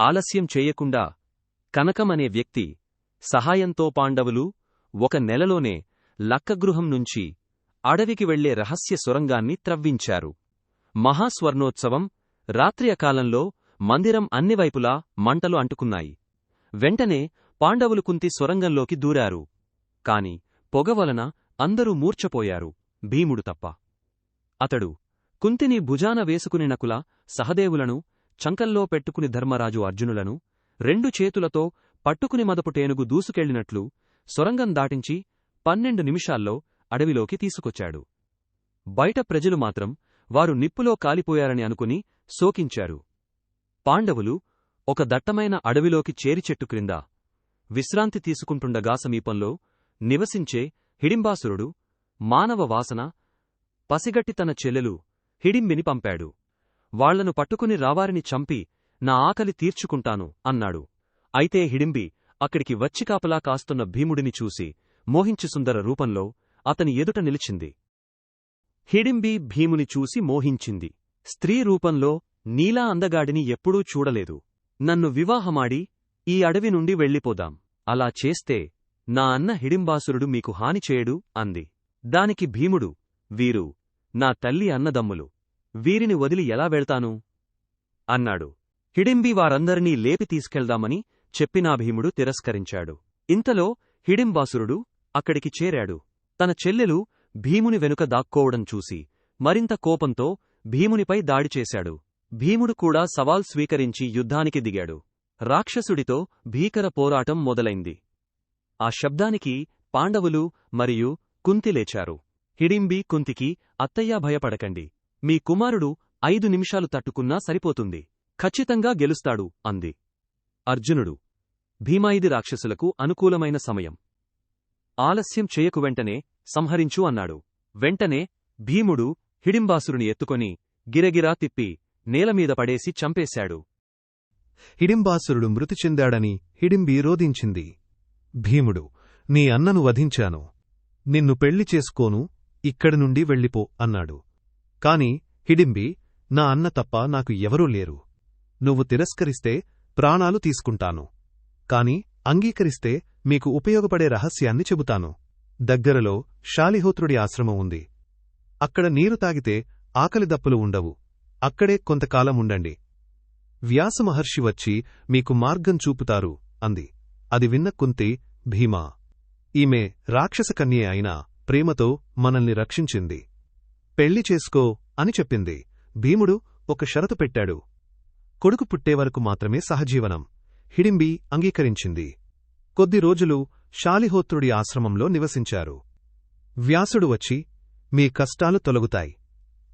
ఆలస్యం చేయకుండా కనకమనే వ్యక్తి సహాయంతో పాండవులు ఒక నెలలోనే లక్కగృహం నుంచి అడవికి వెళ్ళే రహస్య సొరంగాన్ని త్రవ్వించారు. మహాస్వర్ణోత్సవం రాత్రి అకాలంలో మందిరం అన్నివైపులా మంటలు అంటుకున్నాయి. వెంటనే పాండవులు కుంతి సొరంగంలోకి దూరారు. కాని పొగవలన అందరూ మూర్ఛపోయారు. భీముడు తప్ప. అతడు కుంతిని భుజాన వేసుకుని నకుల సహదేవులను చంకల్లో పెట్టుకుని ధర్మరాజు అర్జునులను రెండు చేతులతో పట్టుకుని మదపుటేనుగు దూసుకెళ్ళినట్లు సొరంగం దాటించి పన్నెండు నిమిషాల్లో అడవిలోకి తీసుకొచ్చాడు. బయట ప్రజలు మాత్రం వారు నిప్పులో కాలిపోయారని అనుకుని శోకించారు. పాండవులు ఒక దట్టమైన అడవిలోకి చేరిచెట్టు క్రింద విశ్రాంతి తీసుకుంటుండగా సమీపంలో నివసించే హిడింబాసురుడు మానవ వాసన పసిగట్టి తన చెల్లెలు హిడింబిని పంపాడు. వాళ్ళను పట్టుకుని రావారిని చంపి నా ఆకలి తీర్చుకుంటాను అన్నాడు. అయితే హిడింబి అక్కడికి వచ్చి కాపలా కాస్తున్న భీముడిని చూసి మోహించి సుందర రూపంలో అతని ఎదుట నిలిచింది. హిడింబి భీముని చూసి మోహించింది. స్త్రీ రూపంలో నీలా అందగాడిని ఎప్పుడూ చూడలేదు. నన్ను వివాహమాడి ఈ అడవి నుండి వెళ్ళిపోదాం. అలా చేస్తే నా అన్న హిడింబాసురుడు మీకు హాని చేయడు అంది. దానికి భీముడు వీరు నా తల్లి అన్నదమ్ములు. వీరిని వదిలి ఎలా వెళ్తాను? అన్నాడు. హిడింబి వారందరినీ లేపి తీసుకెళ్దామని చెప్పినా భీముడు తిరస్కరించాడు. ఇంతలో హిడింబాసురుడు అక్కడికి చేరాడు. తన చెల్లెలు భీముని వెనుక దాక్కోవడం చూసి మరింత కోపంతో భీమునిపై దాడి చేశాడు. భీముడు కూడా సవాల్ స్వీకరించి యుద్ధానికి దిగాడు. రాక్షసుడితో భీకర పోరాటం మొదలైంది. ఆ శబ్దానికి పాండవులు మరియు కుంతి లేచారు. హిడింబి కుంతికి అత్తయ్యా భయపడకండి. మీ కుమారుడు ఐదు నిమిషాలు తట్టుకున్నా సరిపోతుంది. ఖచ్చితంగా గెలుస్తాడు అంది. అర్జునుడు. భీమాయిది రాక్షసులకు అనుకూలమైన సమయం. ఆలస్యం చేయకు వెంటనే సంహరించు అన్నాడు. వెంటనే భీముడు హిడింబాసురుని ఎత్తుకొని గిరగిరా తిప్పి నేలమీద పడేసి చంపేశాడు. హిడింబాసురుడు మృతి చెందాడని హిడింబి రోధించింది. భీముడు నీ అన్నను వధించాను. నిన్ను పెళ్ళి చేసుకోను ఇక్కడి నుండి వెళ్ళిపో అన్నాడు. కాని హిడింబి నా అన్న తప్ప నాకు ఎవరూ లేరు. నువ్వు తిరస్కరిస్తే ప్రాణాలు తీసుకుంటాను. కాని అంగీకరిస్తే మీకు ఉపయోగపడే రహస్యాన్ని చెబుతాను. దగ్గరలో శాలిహోత్రుడి ఆశ్రమం ఉంది. అక్కడ నీరు తాగితే ఆకలి దప్పులు ఉండవు. అక్కడే కొంతకాలం ఉండండి. వ్యాసమహర్షి వచ్చి మీకు మార్గం చూపుతారు అంది. అది విన్న కుంతి భీమా. ఈమె రాక్షసకన్యే అయినా ప్రేమతో మనల్ని రక్షించింది. పెళ్ళి చేసుకో అని చెప్పింది. భీముడు ఒక షరతు పెట్టాడు. కొడుకు పుట్టేవరకు మాత్రమే సహజీవనం. హిడింబి అంగీకరించింది. కొద్ది రోజులు శాలిహోత్రుడి ఆశ్రమంలో నివసించారు. వ్యాసుడు వచ్చి మీ కష్టాలు తొలగుతాయి.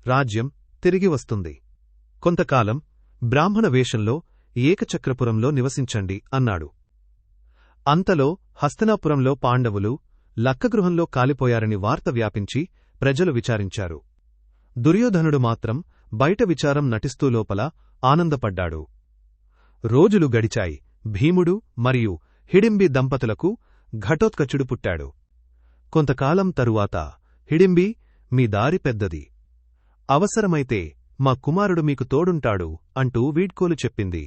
రాజ్యం తిరిగి వస్తుంది. కొంతకాలం బ్రాహ్మణ వేషంలో ఏకచక్రపురంలో నివసించండి అన్నాడు. అంతలో హస్తనాపురంలో పాండవులు లక్కగృహంలో కాలిపోయారని వార్త వ్యాపించి ప్రజలు విచారించారు. దుర్యోధనుడు మాత్రం బయట విచారం నటిస్తూ లోపల ఆనందపడ్డాడు. రోజులు గడిచాయి. భీముడు మరియు హిడింబి దంపతులకు ఘటోత్కచుడు పుట్టాడు. కొంతకాలం తరువాత హిడింబి మీ దారి పెద్దది. అవసరమైతే మా కుమారుడు మీకు తోడుంటాడు అంటూ వీడ్కోలు చెప్పింది.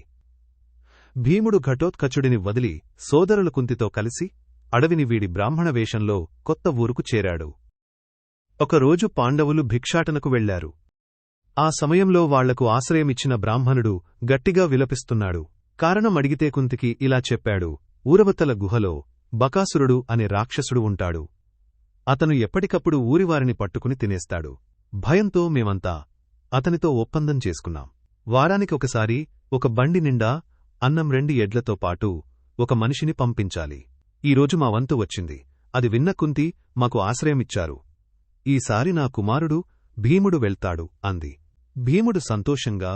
భీముడు ఘటోత్కచుడిని వదిలి సోదరుల కుంతితో కలిసి అడవిని వీడి బ్రాహ్మణ వేషంలో కొత్త ఊరుకు చేరాడు. ఒకరోజు పాండవులు భిక్షాటనకు వెళ్ళారు ఆ సమయంలో వాళ్ళకు ఆశ్రయమిచ్చిన బ్రాహ్మణుడు గట్టిగా విలపిస్తున్నాడు. కారణం అడిగితే కుంతికి ఇలా చెప్పాడు ఊరవతల గుహలో బకాసురుడు అనే రాక్షసుడు ఉంటాడు. అతను ఎప్పటికప్పుడు ఊరివారిని పట్టుకుని తినేస్తాడు. భయంతో మేమంతా అతనితో ఒప్పందం చేసుకున్నాం. వారానికి ఒకసారి ఒక బండి నిండా అన్నం రెండు ఎడ్లతో పాటు ఒక మనిషిని పంపించాలి. ఈరోజు మా వంతు వచ్చింది. అది విన్న కుంతి మాకు ఆశ్రయమిచ్చారు. ఈసారి నా కుమారుడు భీముడు వెళ్తాడు అంది. భీముడు సంతోషంగా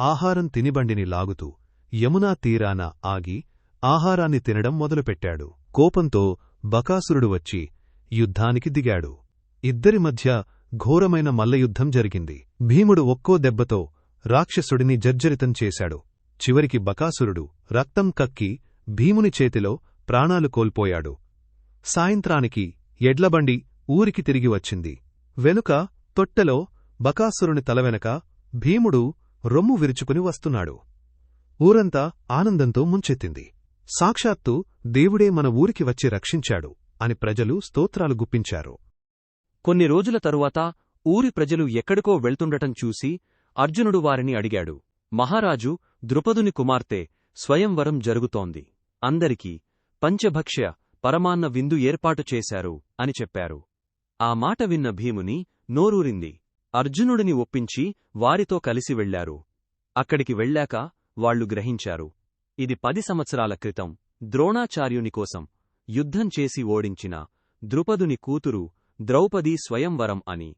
ఆహారం తినిబండిని లాగుతూ యమునా తీరాన ఆగి ఆహారాన్ని తినడం మొదలుపెట్టాడు. కోపంతో బకాసురుడు వచ్చి యుద్ధానికి దిగాడు. ఇద్దరి మధ్య ఘోరమైన మల్లయుద్ధం జరిగింది. భీముడు ఒక్కో దెబ్బతో రాక్షసుడిని జర్జరితం చేశాడు. చివరికి బకాసురుడు రక్తం కక్కి భీముని చేతిలో ప్రాణాలు కోల్పోయాడు. సాయంత్రానికి ఎడ్లబండి ఊరికి తిరిగి వచ్చింది. వెనుక తొట్టెలో బకాసురుని తల వెనక భీముడు రొమ్ము విరుచుకుని వస్తున్నాడు. ఊరంతా ఆనందంతో ముంచెత్తింది. సాక్షాత్తు దేవుడే మన ఊరికి వచ్చి రక్షించాడు అని ప్రజలు స్తోత్రాలు గుప్పించారు. కొన్ని రోజుల తరువాత ఊరి ప్రజలు ఎక్కడికో వెళ్తుండటం చూసి అర్జునుడు వారిని అడిగాడు మహారాజు ద్రుపదుని కుమార్తె స్వయంవరం జరుగుతోంది. అందరికీ పంచభక్ష్య పరమాన్న విందు ఏర్పాటు చేశారు అని చెప్పారు. ఆ మాట విన్న భీముని నోరూరింది. అర్జునుడిని ఒప్పించి వారితో కలిసి వెళ్ళారు అక్కడికి వెళ్ళాక వాళ్ళు గ్రహించారు. ఇది పది సంవత్సరాల క్రితం. ద్రోణాచార్యుని కోసం యుద్ధం చేసి ఓడించిన ద్రుపదుని కూతురు ద్రౌపది స్వయంవరం అని.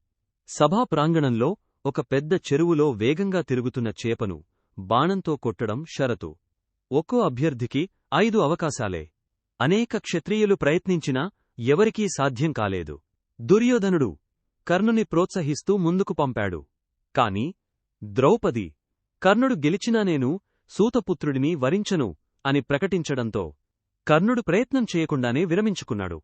సభా ప్రాంగణంలో ఒక పెద్ద చెరువులో వేగంగా తిరుగుతున్న చేపను బాణంతో కొట్టడం షరతు. ఒక్కో అభ్యర్థికి ఐదు అవకాశాలే. అనేక క్షత్రియులు ప్రయత్నించినా ఎవరికీ సాధ్యం కాలేదు. దుర్యోధనుడు కర్ణుని ప్రోత్సహిస్తూ ముందుకు పంపాడు. కాని ద్రౌపది కర్ణుడు గెలిచినా నేను సూతపుత్రుడిని వరించను అని ప్రకటించడంతో కర్ణుడు ప్రయత్నం చేయకుండానే విరమించుకున్నాడు.